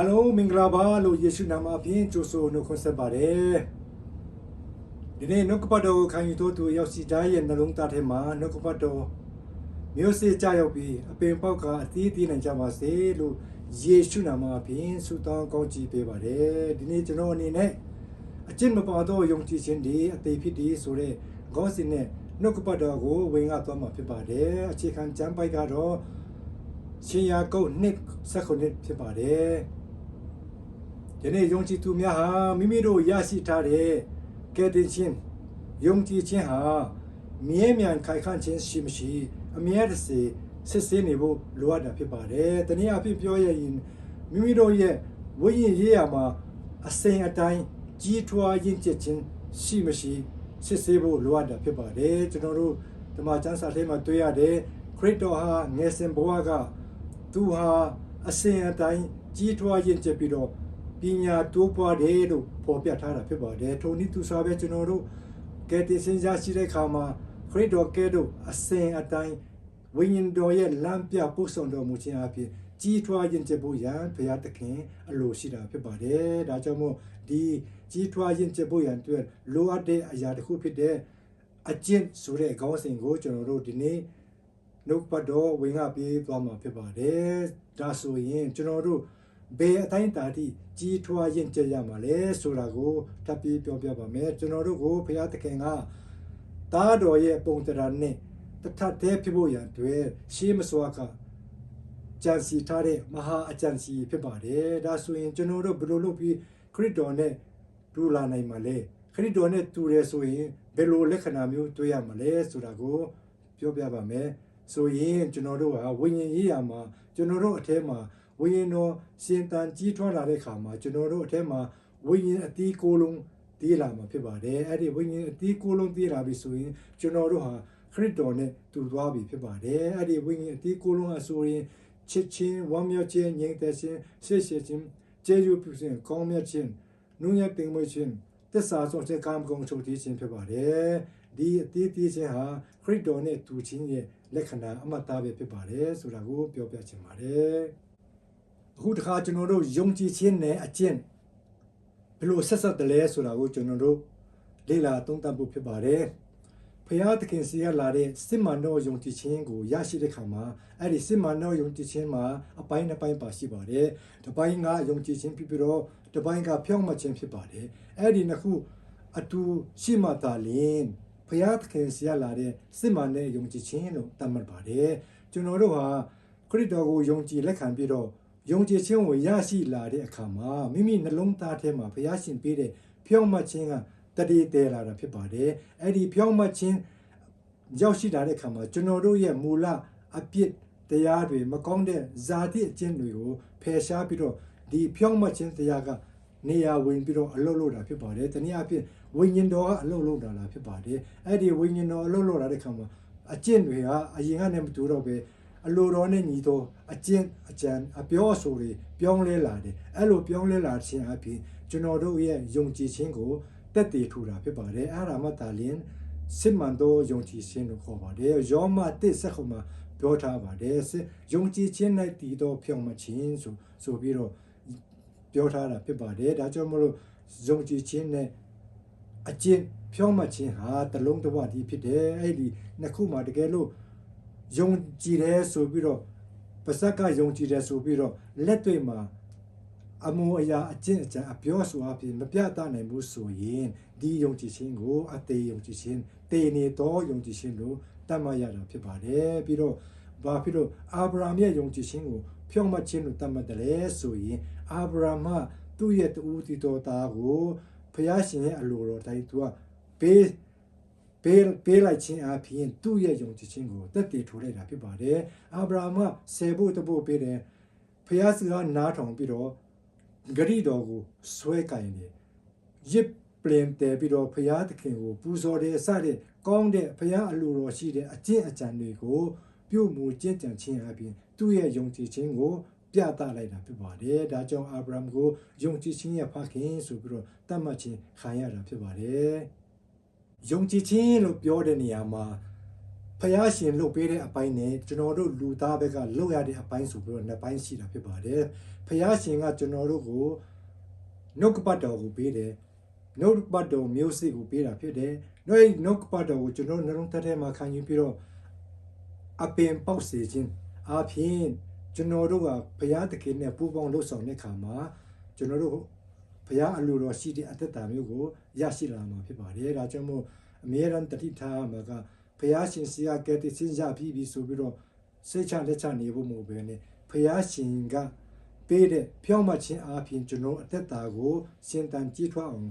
အားလုံးမင်္ဂလာပါလို့ယေရှုနာမဖြင့်ကြိုဆိုနှုတ်ခွန်းဆက်ပါတယ်ဒီနေ့နှုတ်ကပတ်တော်ကိုခံယူတော်သူရောက်စီတိုင်းရဲ့နှလုံးသားထဲမှာနှုတ်ကပတ်တော်မျိုးစေ့ကြရောက်ပြီးအပင်ပေါက်ကအသီးသီးနိုင်ကြပါစေလို့ယေရှုနာမဖြင့်ဆုတောင်းကောင်းချီးပေးပါတယ်ဒီနေ့ကျွန်တော်အနေနဲ့အကျင့်မပါသောယုံကြည်ခြင်းဒီအသေးဖြစ်ဒီဆိုတဲ့ခေါင်းစဉ်နဲ့နှုတ်ကပတ်တော်ကိုဝင်ငါသွားမှာဖြစ်ပါတယ်အခြေခံကျမ်းပိုက်ကတော့ရှင်ယာကုတ်နှစ်ဆက်ခုနှစ်ဖြစ်ပါတယ် ဒီနေ့ယုံကြည်သူများဟာမိမိတို့ရရှိထားတဲ့ကယ်တင်ခြင်းယုံကြည်ခြင်းဟာမြဲမြံခိုင်ခန့်ခြင်းရှိမရှိ အမြဲတစေစစ်ဆေးနေဖို့လိုအပ်တာဖြစ်ပါတယ်။တနည်းအားဖြင့်ပြောရရင်မိမိတို့ရဲ့ဝိညာဉ်ရေးရာမှာအစဉ်အတိုင်းကြီးထွားရင့်ကျက်ခြင်းရှိမရှိစစ်ဆေးဖို့လိုအပ်တာဖြစ်ပါတယ်။ကျွန်တော်တို့ဓမ္မကျမ်းစာထဲမှာတွေ့ရတယ်ခရစ်တော်ဟာငယ်စဉ်ဘဝကသူဟာအစဉ်အတိုင်းကြီးထွားရင့်ကျက်ပြီးတော့ ပညာတိုးပွားတယ်လို့ဖော်ပြထားတာဖြစ်ပါတယ်။ထိုနည်းသူစားပဲကျွန်တော်တို့ကယ်တင်ရှင်ရရှိတဲ့အခါမှာခရစ်တော်ကဲ့သို့အစဉ်အတိုင်းဝိညာဉ်တော်ရဲ့လမ်းပြပို့ဆောင်တော်မူခြင်းအပြင်ကြီးထွားရင်ကျဖို့ရန်ဘုရားသခင်အလိုရှိတာဖြစ်ပါတယ်။ဒါကြောင့်မို့ဒီကြီးထွားရင်ကျဖို့ရန်အတွက်လိုအပ်တဲ့အရာတစ်ခုဖြစ်တဲ့အကျင့်ဆိုတဲ့ခေါင်းစဉ်ကိုကျွန်တော်တို့ဒီနေ့နှုတ်ပတ်တော်ဝင်ငါပြေးသွားမှာဖြစ်ပါတယ်။ဒါဆိုရင်ကျွန်တော်တို့ ဘယ်အတိုင်းတာတိကြီးထွားရင်ကျရမှာလဲဆိုတာကိုထပ်ပြီးပြောပြပါမယ်။ကျွန်တော်တို့ကိုဘုရားသခင်ကသားတော်ရဲ့ပုံတရာနဲ့တထတဲ့ဖြစ်ဖို့ရန်အတွက်ရှေးမစွာကကြံစီထားတဲ့မဟာအကြံစီဖြစ်ပါတယ်ဒါဆိုရင်ကျွန်တော်တို့ဘယ်လိုလုပ်ပြီးခရစ်တော်နဲ့ဒူလာနိုင်မှာလဲခရစ်တော်နဲ့တူရဲဆိုရင်ဘယ်လိုလက္ခဏာမျိုးတွေ့ရမှာလဲဆိုတာကိုပြောပြပါမယ်ဆိုရင်ကျွန်တော်တို့ဟာဝိညာဉ်ရေးရာမှာကျွန်တော်တို့အထက်မှာ ဝိညာဉ်တော်ရှင်တန်ကြီးထွားလာတဲ့ခါမှာကျွန်တော်တို့အထက်မှာဝိညာဉ်အတီးကိုယ်လုံးတည်လာမှာဖြစ်ပါတယ်အဲ့ဒီဝိညာဉ်အတီးကိုယ်လုံးတည်လာပြီဆိုရင်ကျွန်တော်တို့ဟာခရစ်တော်နဲ့တူသွားပြီဖြစ်ပါတယ်အဲ့ဒီဝိညာဉ်အတီးကိုယ်လုံးအဆိုရင်ချစ်ချင်းဝမ်းမြောက်ခြင်းငြိမ်သက်ခြင်းဆေးရှည်ခြင်းကျေးဇူးပြုခြင်းကောင်းမြတ်ခြင်းနုညံ့ပင်မွေးခြင်းသစ္စာဆုံးခြင်းကာမဂုဏ်ချုပ်တည်ခြင်းဖြစ်ပါတယ်ဒီအတီးတီးခြင်းဟာခရစ်တော်နဲ့တူခြင်းရဲ့လက္ခဏာအမှတ်သားပဲဖြစ်ပါတယ်ဆိုတာကိုပြောပြချင်ပါတယ် အခုတခါကျွန်တော်တို့ယုံကြည်ခြင်းနဲ့အကျင့်ဘယ်လိုဆက်ဆက်တယ်လဲဆိုတာကိုကျွန်တော်တို့လေ့လာသုံးသပ်ဖို့ဖြစ်ပါတယ်ဖျားသခင်စီကလာတဲ့စစ်မှန်သောယုံကြည်ခြင်းကိုရရှိတဲ့ခါမှာအဲ့ဒီစစ်မှန်သောယုံကြည်ခြင်းမှာအပိုင်းနှစ်ပိုင်းပါရှိပါတယ်။တစ်ပိုင်းကယုံကြည်ခြင်းဖြစ်ပြီးတော့တစ်ပိုင်းကဖြောင့်မတ်ခြင်းဖြစ်ပါတယ်။အဲ့ဒီနှစ်ခုအတူရှိမှသာလျှင်ဖျားသခင်စီကလာတဲ့စစ်မှန်တဲ့ယုံကြည်ခြင်းလို့သတ်မှတ်ပါတယ်။ကျွန်တော်တို့ဟာခရစ်တော်ကိုယုံကြည်လက်ခံပြီးတော့ ယုံကြည်ခြင်းကိုရရှိလာတဲ့အခါမှာမိမိနှလုံးသားထဲမှာဘုရားရှင်ပေးတဲ့ဖြောင့်မတ်ခြင်းကတတိတဲလာတာဖြစ်ပါတယ်အဲ့ဒီဖြောင့်မတ်ခြင်းရောက်ရှိလာတဲ့အခါမှာကျွန်တော်တို့ရဲ့မူလအပြစ်တရားတွေမကောင်းတဲ့ဇာတိအကျင့်တွေကိုဖယ်ရှားပြီးတော့ဒီဖြောင့်မတ်ခြင်းတရားကနေရာဝင်ပြီးတော့အလုပ်လုပ်တာဖြစ်ပါတယ်တနည်းအားဖြင့်ဝိညာဉ်တော်ကအလုပ်လုပ်တာလားဖြစ်ပါတယ်အဲ့ဒီဝိညာဉ်တော်အလုပ်လုပ်လာတဲ့အခါမှာအကျင့်တွေဟာအရင်ကနဲ့မတူတော့ပဲ အလိုတော်နဲ့ညီသောအကျင့်အကြံအပြောအဆိုတွေပြောင်းလဲလာတယ်အဲ့လိုပြောင်းလဲလာခြင်းအပြင်ကျွန်တော်တို့ရဲ့ယုံကြည်ခြင်းကိုတက်တည်ထူတာဖြစ်ပါတယ်အဲ့ဒါမှတာလင်းစစ်မှန်သောယုံကြည်ခြင်းကိုခေါ်ပါတယ်ယောမတစ်ဆက်ခုမှာပြောထားပါတယ်ယုံကြည်ခြင်း၌တည်သောဖြောင့်မခြင်းဆိုဆိုပြီးတော့ပြောထားတာဖြစ်ပါတယ်ဒါကြောင့်မလို့ယုံကြည်ခြင်းနဲ့အကျင့်ဖြောင့်မခြင်းဟာတလုံးတစ်ဝတည်းဖြစ်တယ်အဲ့ဒီနှစ်ခုမှာတကယ်လို့ ယုံကြည်တယ်ဆိုပြီးတော့ပါဇက်ကယုံကြည်တယ်ဆိုပြီးတော့လက်တွေ့မှာအမှုအရာအကျင့်အကြံအပြောဆိုအဖြစ်မပြသနိုင်ဘူးဆိုရင်ဒီယုံကြည်ခြင်းကိုအသေးယုံကြည်ခြင်းတေနေတော့ယုံကြည်ခြင်းလို့တတ်မှတ်ရတာဖြစ်ပါတယ်ပြီးတော့ဘာဖြစ်လို့အာဗြဟံရဲ့ယုံကြည်ခြင်းကိုဖြောင့်မတ်ခြင်းလို့တတ်မှတ်တယ်လေဆိုရင်အာဗြဟံကသူ့ရဲ့တူတီတော်သားကိုဖျားရှင်ရဲ့အလိုတော်တိုင်းသူကဘေး ပေးပေးလိုက်ခြင်းအပြင်သူ့ရဲ့ယုံကြည်ခြင်းကိုတက်တည်ထိုးလိုက်တာဖြစ်ပါတယ်အာဗြဟံကဆယ်ဖို့တဖို့ပေးတယ်ဖျားစကားနားထောင်ပြီးတော့ဂရိတော်ကိုဆွဲကင်တယ်ရစ်ပလင်တယ်ပြီးတော့ဖျားသခင်ကိုပူဇော်တယ်စတဲ့ကောင်းတဲ့ဖျားအလိုတော်ရှိတဲ့အကျင့်အကြံတွေကိုပြုမှုကျင့်ကြံခြင်းအပြင်သူ့ရဲ့ယုံကြည်ခြင်းကိုပြသလိုက်တာဖြစ်ပါတယ်။ဒါကြောင့်အာဗြဟံကိုယုံကြည်ခြင်းရဲ့ဖခင်ဆိုပြီးတော့တတ်မှတ်ခြင်းခံရတာဖြစ်ပါတယ်။ ယုံကြည်ခြင်းလို့ပြောတဲ့နေရာမှာဖျားရှင်လုပ်ပေးတဲ့အပိုင်းနဲ့ကျွန်တော်တို့လူသားဘက်ကလုပ်ရတဲ့အပိုင်းဆိုပြီးတော့နှစ်ပိုင်းရှိတာဖြစ်ပါတယ်ဖျားရှင်ကကျွန်တော်တို့ကိုနှုတ်ကပတ်တော်ကိုပေးတယ်နှုတ်ကပတ်တော်မျိုးစိတ်ကိုပေးတာဖြစ်တယ်နှုတ်နှုတ်ကပတ်တော်ကိုကျွန်တော်နှလုံးသားထဲမှာခံယူပြီးတော့အပင်ပေါက်စေခြင်းအပြင်ကျွန်တော်တို့ကဘုရားသခင်နဲ့ပူးပေါင်းလှုပ်ဆောင်တဲ့အခါမှာကျွန်တော်တို့ ဘုရားအလိုတော်ရှိတဲ့အသက်တာမျိုးကိုရရှိလာမှာဖြစ်ပါတယ်ဒါကြောင့်မို့အမြဲတမ်းတတိထားမှာကဘုရားရှင်စီကကဲတည်ခြင်းရပြီးပြီဆိုပြီးတော့စိတ်ချလက်ချနေဖို့မဟုတ်ဘဲနဲ့ဘုရားရှင်ကပေးတဲ့ဖြောင့်မတ်ခြင်းအပြင်ကျွန်တော်အသက်တာကိုရှင်တန်ကြီးထွားအောင်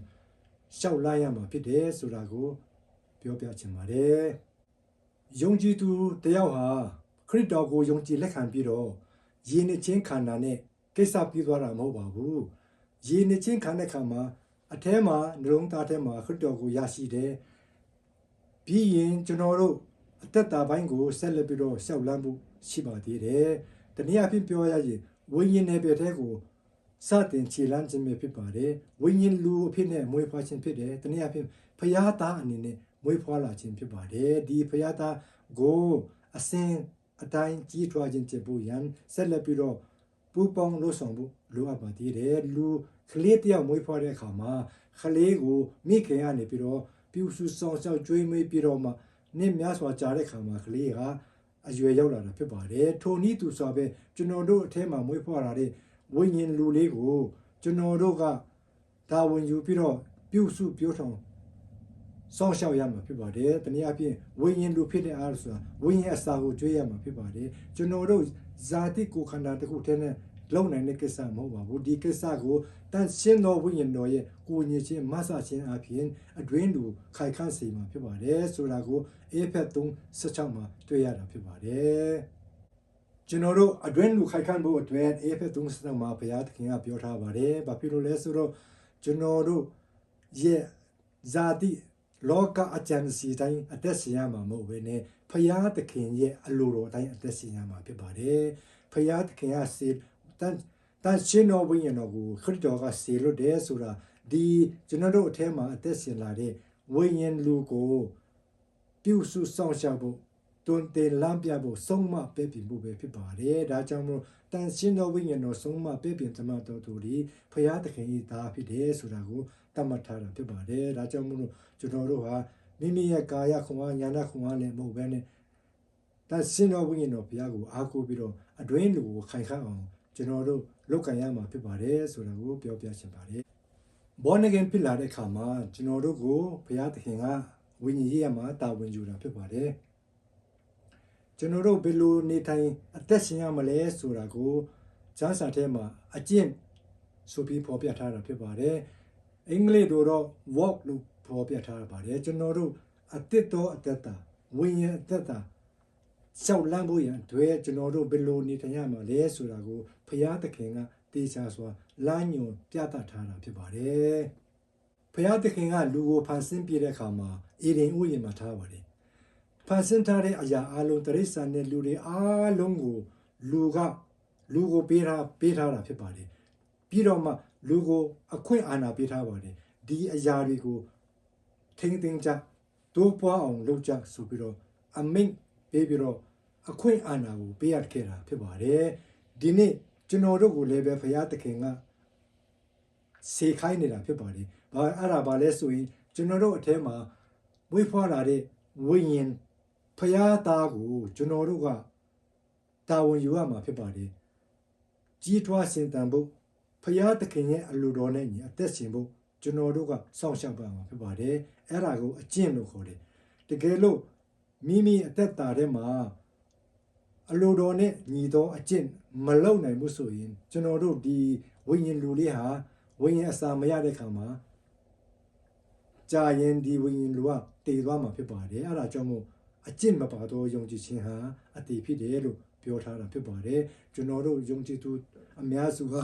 ရှောက်လိုက်ရမှာဖြစ်တယ်ဆိုတာကိုပြောပြချင်ပါတယ်ယုံကြည်သူတယောက်ဟာခရစ်တော်ကိုယုံကြည်လက်ခံပြီးတော့ယဉ်နေချင်းခန္ဓာနဲ့ကိစ္စပြီးသွားတာမဟုတ်ပါဘူး ယဉ်နေချင်းခန္ဓာခါမှာအထဲမှာနှလုံးသားထဲမှာခရစ်တော်ကိုရရှိတယ်ပြီးရင်ကျွန်တော်တို့အသက်တာပိုင်းကိုဆက်လက်ပြီးတော့ရှောက်လန်းဖို့ရှိပါသေးတယ်တနည်းအားဖြင့်ပြောရရင်ဝိညာဉ်နယ်ပယ်ထဲကိုစတင်ခြေလမ်းခြင်းပဲဖြစ်ပါတယ်ဝိညာဉ်လူအဖြစ်နဲ့မွေးဖွားခြင်းဖြစ်တယ်တနည်းအားဖြင့်ဖျားသားအနေနဲ့မွေးဖွားလာခြင်းဖြစ်ပါတယ်ဒီဖျားသားကိုအစင်အတိုင်းကြီးထွားခြင်းဖြစ်ဖို့ရန်ဆက်လက်ပြီးတော့ ပူပေါင်းလို့ဆောင်ဖို့လိုအပ်ပါသေးတယ်လူကလေးတယောက်မွေးဖွားတဲ့အခါမှာကလေးကိုမိခင်ကနေပြီးတော့ပြူစုဆောင်ရှောက်ကျွေးမွေးပြီးတော့မှနင့်များစွာကြားတဲ့အခါမှာကလေးကအရွယ်ရောက်လာတာဖြစ်ပါတယ်ထိုနည်းသူဆိုပဲကျွန်တော်တို့အထဲမှာမွေးဖွားလာတဲ့ဝိညာဉ်လူလေးကိုကျွန်တော်တို့ကဒါဝင်ယူပြီးတော့ပြုစုပြောထောင်စောင့်ရှောက်ရမှာဖြစ်ပါတယ်။တနည်းအားဖြင့်ဝိညာဉ်လူဖြစ်တဲ့အားဆိုတာဝိညာဉ်အစာကိုကျွေးရမှာဖြစ်ပါတယ်။ကျွန်တော်တို့ ဇာတိကိုယ်ခန္ဓာတစ်ခုတည်းနဲ့လုံနိုင်တဲ့ကိစ္စမဟုတ်ပါဘူး။ဒီကိစ္စကိုတန်ရှင်းသောဝိညာဉ်တော်ရဲ့ကိုယ်ညစ်ခြင်းမဆခြင်းအပြင်အတွင်းလူခိုင်ခန့်စေမှာဖြစ်ပါတယ်။ဆိုတာကိုအေဖက်316မှာတွေ့ရတာဖြစ်ပါတယ်။ကျွန်တော်တို့အတွင်းလူခိုင်ခန့်ဖို့အတွက်အေဖက်316မှာဘုရားသခင်ကပြောထားပါတယ်။ဘာဖြစ်လို့လဲဆိုတော့ကျွန်တော်တို့ရဲ့ဇာတိလောကအကျံစီတိုင်းအသက်ရှင်ရမှာမဟုတ်ဘဲနဲ့ ဖရာသခင်ရဲ့အလိုတော်တိုင်းအသက်ရှင်ရမှာဖြစ်ပါတယ်။ဖရာသခင်ကစေတန်တန်ရှင်တော်ဝိညာဉ်တော်ကိုခရစ်တော်ကစေလွတ်တယ်ဆိုတာဒီကျွန်တော်တို့အထဲမှာအသက်ရှင်လာတဲ့ဝိညာဉ်လူကိုပြုစုဆောင်ရှားဖို့တွင်တင်လမ်းပြဖို့ဆုံးမပဲ့ပြင်ဖို့ပဲဖြစ်ပါတယ်။ဒါကြောင့်မို့တန်ရှင်တော်ဝိညာဉ်တော်ဆုံးမပဲ့ပြင်သမာတော်သူဒီဖရာသခင်၏သားဖြစ်တယ်ဆိုတာကိုတတ်မှတ်ထားတာဖြစ်ပါတယ်။ဒါကြောင့်မို့လို့ကျွန်တော်တို့ဟာ မိမိရဲ့ကာယခွန်အားညာနာခွန်အားနဲ့မဟုတ်ဘဲနဲ့တန်ရှင်တော်ဝိညာဉ်တော်ဘုရားကိုအားကိုးပြီးတော့အတွင်းလူကိုခိုင်ခန့်အောင်ကျွန်တော်တို့လုပ်ကံရမှာဖြစ်ပါတယ်ဆိုတာကိုပြောပြချင်ပါတယ်။ born again ဖြစ်လာတဲ့အခါမှာကျွန်တော်တို့ကိုဘုရားသခင်ကဝိညာဉ်ရေးရမှာတာဝန်ယူတာဖြစ်ပါတယ်။ကျွန်တော်တို့ဘယ်လိုနေထိုင်အသက်ရှင်ရမလဲဆိုတာကိုကျမ်းစာထဲမှာအကျင့်ဆိုပြီးဖော်ပြထားတာဖြစ်ပါတယ်။အင်္ဂလိပ်လိုတော့ walk လို့ ဖော်ပြထားပါတယ်ကျွန်တော်တို့အသက်တော်အသက်တာဝိညာဉ်အသက်တာရှောက်လန်းဖို့ရန်တွေ့ကျွန်တော်တို့ဘယ်လိုနေထိုင်ရမှာလဲဆိုတာကိုဖရာသခင်ကတေချာစွာလမ်းညွန်ပြသထားတာဖြစ်ပါတယ်ဖရာသခင်ကလူကိုဖန်ဆင်းပြတဲ့အခါမှာအေဒင်ဥယျာဉ်မှာထားပါတယ်ဖန်ဆင်းထားတဲ့အရာအလုံးတရိစ္ဆာန်နဲ့လူတွေအားလုံးကိုလူကလူကိုပေးထားပေးထားတာဖြစ်ပါတယ်ပြီးတော့မှလူကိုအခွင့်အာဏာပေးထားပါတယ်ဒီအရာတွေကို ထိမ့်သိမ်းကြတိုးပွားအောင်လုပ်ကြဆိုပြီးတော့အမိန့်ပေးပြီးတော့အခွင့်အာဏာကိုပေးရခဲ့တာဖြစ်ပါတယ်ဒီနေ့ကျွန်တော်တို့ကိုလည်းပဲဖရာသခင်ကစေခိုင်းနေတာဖြစ်ပါတယ်ဘာအဲ့ဒါဘာလဲဆိုရင်ကျွန်တော်တို့အထဲမှာဝိဖွာလာတဲ့ဝိညာဉ်ဖရာသားကိုကျွန်တော်တို့ကတာဝန်ယူရမှာဖြစ်ပါတယ်ကြီးထွားစင်တန်ဖို့ဖရာသခင်ရဲ့အလိုတော်နဲ့ညီအသက်ရှင်ဖို့ ကျွန်တော်တို့ကစောင့်ရှောက်ပါမှာဖြစ်ပါတယ်အဲ့ဒါကိုအကျင့်လို့ခေါ်တယ်တကယ်လို့မိမိအသက်တာထဲမှာအလိုတော်နဲ့ညီသောအကျင့်မလုံနိုင်ဘူးဆိုရင်ကျွန်တော်တို့ဒီဝိညာဉ်လူလေးဟာဝိညာဉ်အစာမရတဲ့ခါမှာကြာရင်ဒီဝိညာဉ်လူကတည်သွားမှာဖြစ်ပါတယ်အဲ့ဒါကြောင့်မို့အကျင့်မပါသောယုံကြည်ခြင်းဟာအတည်ဖြစ်တယ်လို့ပြောထားတာဖြစ်ပါတယ်ကျွန်တော်တို့ယုံကြည်သူအများစုက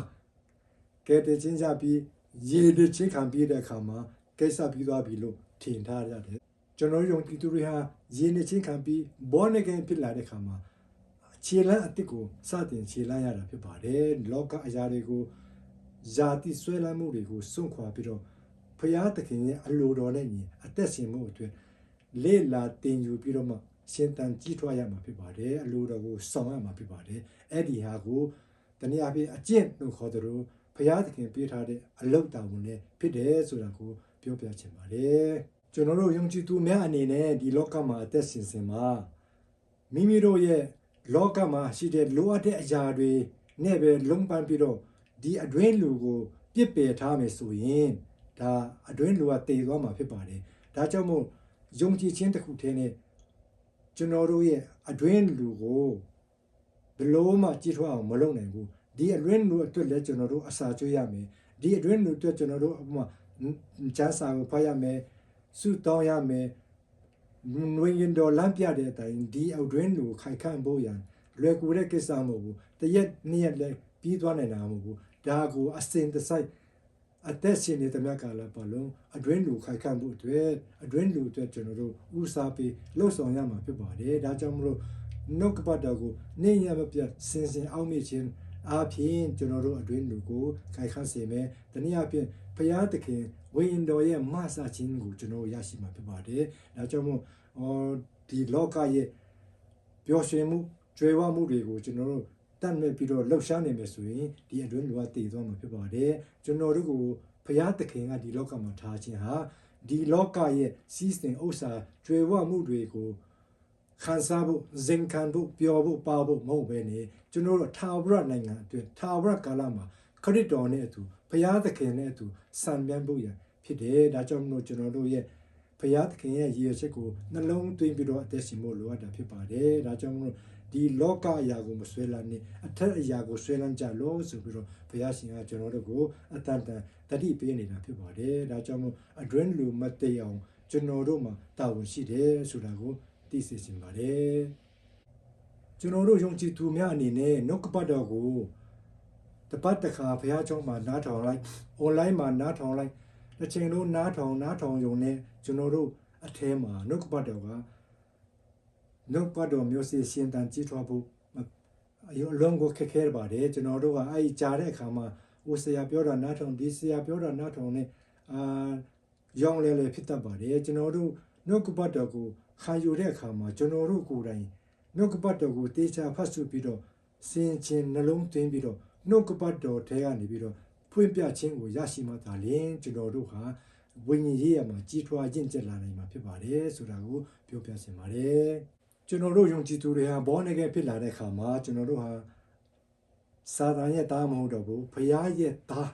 ကဲတဲ့ချင်းကြပြီး ရေတချင်းခံပြီးတဲ့အခါမှာကိစ္စပြီးသွားပြီလို့ထင်ထားရတယ်ကျွန်တော်ယုံကြည်သူတွေဟာရေနေချင်းခံပြီး born again ဖြစ်လာတဲ့အခါမှာခြေလမ်းအစ်စ်ကိုစတင်ခြေလမ်းရတာဖြစ်ပါတယ်လောကအရာတွေကိုဇာတိဆွဲလန်းမှုတွေကိုစွန့်ခွာပြီးတော့ဖရာသခင်ရဲ့အလိုတော်နဲ့ညီအသက်ရှင်မှုအတွက်လေ့လာတင်ယူပြီးတော့မှရှင်တန်ကြီးထွားရမှာဖြစ်ပါတယ်အလိုတော်ကိုဆောင်ရမှာဖြစ်ပါတယ်အဲ့ဒီဟာကိုတနည်းအားဖြင့်အကျင့်လို့ခေါ်တယ်လို့ ဘုရားသခင်ပေးထားတဲ့အလုတ်တာဝန်နဲ့ဖြစ်တယ်ဆိုတာကိုပြောပြချင်ပါတယ်ကျွန်တော်တို့ယုံကြည်သူများအနေနဲ့ဒီလောကမှာအသက်ရှင်စင်မှာမိမိတို့ရဲ့လောကမှာရှိတဲ့လိုအပ်တဲ့အရာတွေနဲ့ပဲလုံးပန်းပြီးတော့ဒီအတွင်းလူကိုပြစ်ပယ်ထားမယ်ဆိုရင်ဒါအတွင်းလူကတည်သွားမှာဖြစ်ပါတယ်ဒါကြောင့်မို့ယုံကြည်ခြင်းတစ်ခုတည်းနဲ့ကျွန်တော်တို့ရဲ့အတွင်းလူကိုဘယ်လို့မှကြည့်ထွားအောင်မလုပ်နိုင်ဘူး ဒီအတွင်းလူအတွက်လည်းကျွန်တော်တို့အစာကျွေးရမယ်ဒီအတွင်းလူအတွက်ကျွန်တော်တို့ဥပမာချမ်းစာကိုဖတ်ရမယ်စုတောင်းရမယ်ငွေရင်တော်လမ်းပြတဲ့အတိုင်းဒီအတွင်းလူခိုင်ခန့်ဖို့ရန်လွယ်ကူတဲ့ကိစ္စမဟုတ်ဘူးတရက်နှစ်ရက်လည်းပြီးသွားနိုင်တာမဟုတ်ဘူးဒါကိုအစင်တစိုက်အသက်ရှင်နေတဲ့မြတ်ကာလပတ်လုံးအတွင်းလူခိုင်ခန့်ဖို့အတွက်အတွင်းလူအတွက်ကျွန်တော်တို့ဥစားပြီးလှုပ်ဆောင်ရမှာဖြစ်ပါတယ်ဒါကြောင့်မလို့နှုတ်ကပတ်တော်ကိုနေရမပြတ်စင်စင်အောင်မြခြင်း အားဖြင့်ကျွန်တော်တို့အတွင်းလူကိုခိုင်ခန့်စေမယ်တနည်းအားဖြင့်ဘုရားသခင်ဝိညာဉ်တော်ရဲ့မဆာခြင်းကိုကျွန်တော်ရရှိမှာဖြစ်ပါတယ်ဒါကြောင့်မို့အော်ဒီလောကရဲ့ပျော်ရွှင်မှုကြွယ်ဝမှုတွေကိုကျွန်တော်တို့တတ်မဲ့ပြီးတော့လှုပ်ရှားနေမယ်ဆိုရင်ဒီအတွင်းလူကတည်သွားမှာဖြစ်ပါတယ်ကျွန်တော်တို့ကိုဘုရားသခင်ကဒီလောကမှာထားခြင်းဟာဒီလောကရဲ့စီးစိမ်ဥစ္စာကြွယ်ဝမှုတွေကို ခံစားဖို့ဇင်ခံဖို့ပျော်ဖို့ပါဖို့မဟုတ်ဘဲねကျွန်တော်တို့ထာဝရနိုင်ငံအတွင်းထာဝရကာလမှာခရစ်တော်နဲ့အတူဘုရားသခင်နဲ့အတူစံပြန်ဖို့ရဖြစ်တယ်ဒါကြောင့်မလို့ကျွန်တော်တို့ရဲ့ဘုရားသခင်ရဲ့ရည်ရွယ်ချက်ကိုနှလုံးသွင်းပြီးတော့အသက်ရှင်ဖို့လိုအပ်တာဖြစ်ပါတယ်ဒါကြောင့်မလို့ဒီလောကအရာကိုမဆွဲလန်းနဲ့အထက်အရာကိုဆွဲလန်းကြလို့ဆိုပြီးတော့ဘုရားရှင်ကကျွန်တော်တို့ကိုအတန်တန်တတိပေးနေတာဖြစ်ပါတယ်ဒါကြောင့်မို့အတွင်းလူမတည်အောင်ကျွန်တော်တို့မှာတာဝန်ရှိတယ်ဆိုတာကို သိစေချင်ပါတယ်ကျွန်တော်တို့ယုံကြည်သူများအနေနဲ့နှုတ်ကပတ်တော်ကိုတပတ်တစ်ခါဘုရားကျောင်းမှာနားထောင်လိုက် online မှာနားထောင်လိုက်တစ်ချိန်လုံးနားထောင်နားထောင်ယုံနဲ့ကျွန်တော်တို့အထဲမှာနှုတ်ကပတ်တော်ကနှုတ်ပတ်တော်မျိုးစေ့ရှင်တန်ကြီးထွားဖို့အယုံအလုံးကိုခက်ခဲပါတယ်ကျွန်တော်တို့ကအဲ့ဒီကြားတဲ့အခါမှာဦးဆရာပြောတာနားထောင်ဒီဆရာပြောတာနားထောင်နဲ့အာရောင်းလဲလဲဖြစ်တတ်ပါတယ်ကျွန်တော်တို့နှုတ်ကပတ်တော်ကို ခံယူတဲ့အခါမှာကျွန်တော်တို့ကိုယ်တိုင်နှုတ်ကပတ်တော်ကိုတေချာဖတ်စုပြီးတော့စင်ချင်းနှလုံးသွင်းပြီးတော့နှုတ်ကပတ်တော်ထဲကနေပြီးတော့ဖွင့်ပြခြင်းကိုရရှိမှသာလျှင်ကျွန်တော်တို့ဟာဝိညာဉ်ရေးရမှာကြီးထွားရင့်ကျက်လာနိုင်မှာဖြစ်ပါတယ်ဆိုတာကိုပြောပြချင်ပါတယ်ကျွန်တော်တို့ယုံကြည်သူတွေဟာဘောနေကဖြစ်လာတဲ့အခါမှာကျွန်တော်တို့ဟာစာတန်ရဲ့သားမဟုတ်တော့ဘူးဖရားရဲ့သား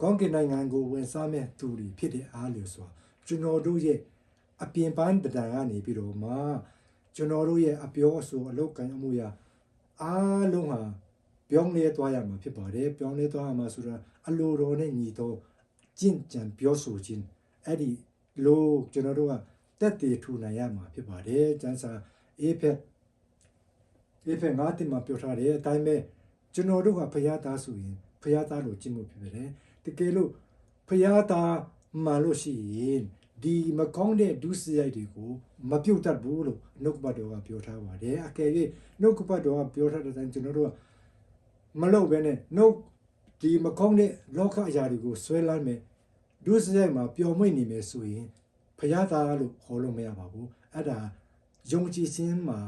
ကောင်းကင်နိုင်ငံကိုဝင်စားမဲ့သူတွေဖြစ်တဲ့အားလျော်စွာကျွန်တော်တို့ရဲ့ အပြင်ပန်းတံကနေပြီးတော့မှကျွန်တော်တို့ရဲ့အပြောအဆိုအလုပ်ကံအမှုရာအားလုံးဟာပြောင်းလဲသွားရမှာဖြစ်ပါတယ်ပြောင်းလဲသွားရမှာဆိုတာအလိုတော်နဲ့ညီတော့ကျင့်ကြံပြောဆိုခြင်းအဲ့ဒီလိုကျွန်တော်တို့ကတက်တည်ထူနိုင်ရမှာဖြစ်ပါတယ်ကျန်းစာအေးဖက်အေးဖက်ငါးတင်မှာပြောထားတယ်အတိုင်းပဲကျွန်တော်တို့ကဖရားသားဆိုရင်ဖရားသားလို့ကျင့်မှုဖြစ်ပါတယ်တကယ်လို့ဖရားသားမှန်လို့ရှိရင် ဒီမကောင်းတဲ့ဒုစရိုက်တွေကိုမပြုတ်တတ်ဘူးလို့နှုတ်ကပတ်တော်ကပြောထားပါတယ်အကယ်၍နှုတ်ကပတ်တော်ကပြောထားတဲ့အတိုင်းကျွန်တော်တို့ကမလုပ်ဘဲနဲ့နှုတ်ဒီမကောင်းတဲ့လောကအရာတွေကိုဆွဲလန်းမယ်ဒုစရိုက်မှာပျော်မွေ့နေမယ်ဆိုရင်ဖရားသားလို့ခေါ်လို့မရပါဘူးအဲ့ဒါယုံကြည်ခြင်းမှာ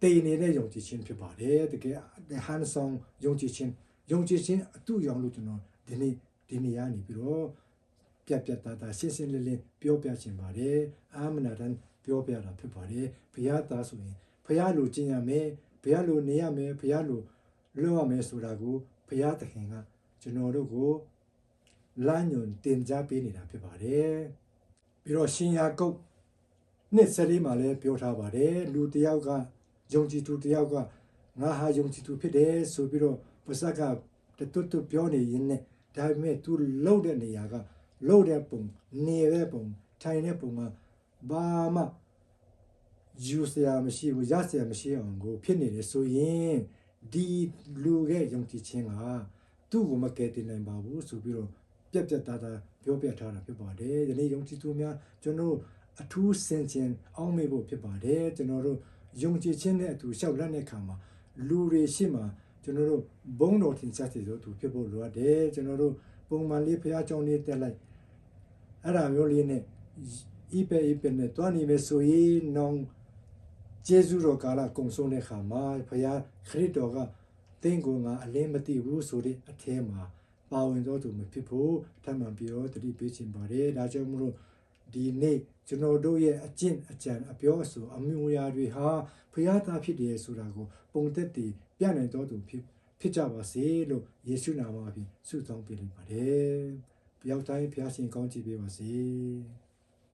တည်နေတဲ့ယုံကြည်ခြင်းဖြစ်ပါတယ်တကယ်ဟန်ဆောင်ယုံကြည်ခြင်းယုံကြည်ခြင်းအတူရောင်လို့ကျွန်တော်ဒီနေ့ဒီနေ့ရနေပြီးတော့ ပြတ်ပြတ်သားသားရှင်းရှင်းလင်းလင်းပြောပြခြင်းပါတယ်အာမနာတန်ပြောပြတာဖြစ်ပါတယ်ဘုရားသားဆိုရင်ဘုရားလိုကျင့်ရမယ်ဘုရားလိုနေရမယ်ဘုရားလိုလုပ်ရမယ်ဆိုတာကိုဘုရားသခင်ကကျွန်တော်တို့ကိုလမ်းညွန်တင်ကြားပေးနေတာဖြစ်ပါတယ်ပြီးတော့ရှင်ယာကုတ်နှစ်စရီမှာလည်းပြောထားပါတယ်လူတစ်ယောက်ကယုံကြည်သူတစ်ယောက်ကငါဟာယုံကြည်သူဖြစ်တယ်ဆိုပြီးတော့ပါစကတွတ်တွတ်ပြောနေရင်နဲ့ဒါပေမဲ့ तू လှုပ်တဲ့နေရာက လှုပ်တဲ့ပုံနေတဲ့ပုံထိုင်တဲ့ပုံကဘာမှယူစရာမရှိဘူးရစရာမရှိအောင်ကိုဖြစ်နေတယ်ဆိုရင်ဒီလူရဲ့ယုံကြည်ခြင်းကသူ့ကိုမကယ်တင်နိုင်ပါဘူးဆိုပြီးတော့ပြက်ပြက်သားသားပြောပြထားတာဖြစ်ပါတယ်ဒီနေ့ယုံကြည်သူများကျွန်တော်တို့အထူးစင်ကျင်အောင်းမေဖို့ဖြစ်ပါတယ်ကျွန်တော်တို့ယုံကြည်ခြင်းနဲ့အတူလျှောက်လန့်တဲ့အခါမှာလူတွေရှိမှကျွန်တော်တို့ဘုံတော်ထင်ရှားစေလို့သူဖြစ်ဖို့လိုအပ်တယ်ကျွန်တော်တို့ပုံမှန်လေးဖះเจ้าလေးတက်လိုက် အဲ့ဒါမျိုးလေးနဲ့ဤပဲဤပဲနဲ့တွားနေမယ်ဆိုရင်နောင်ကျေးဇူးတော်ကာလကုံဆုံးတဲ့ခါမှာဖခင်ခရစ်တော်ကသင်ကိုငါအလင်းမသိဘူးဆိုတဲ့အထဲမှာပါဝင်တော်သူမဖြစ်ဖို့ထပ်မံပြီးတော့တတိပေးခြင်းပါတယ်ဒါကြောင့်မလို့ဒီနေ့ကျွန်တော်တို့ရဲ့အကျင့်အကြံအပြောအဆိုအမျိုးအရာတွေဟာဖခင်သားဖြစ်တယ်ဆိုတာကိုပုံသက်တည်ပြနိုင်တော်သူဖြစ်ဖြစ်ကြပါစေလို့ယေရှုနာမဖြင့်ဆုတောင်းပေးလိုက်ပါတယ်။ ပြောက်တိုင်းဖခင်ရှင်ကောင်းချီးပေးပါစေ။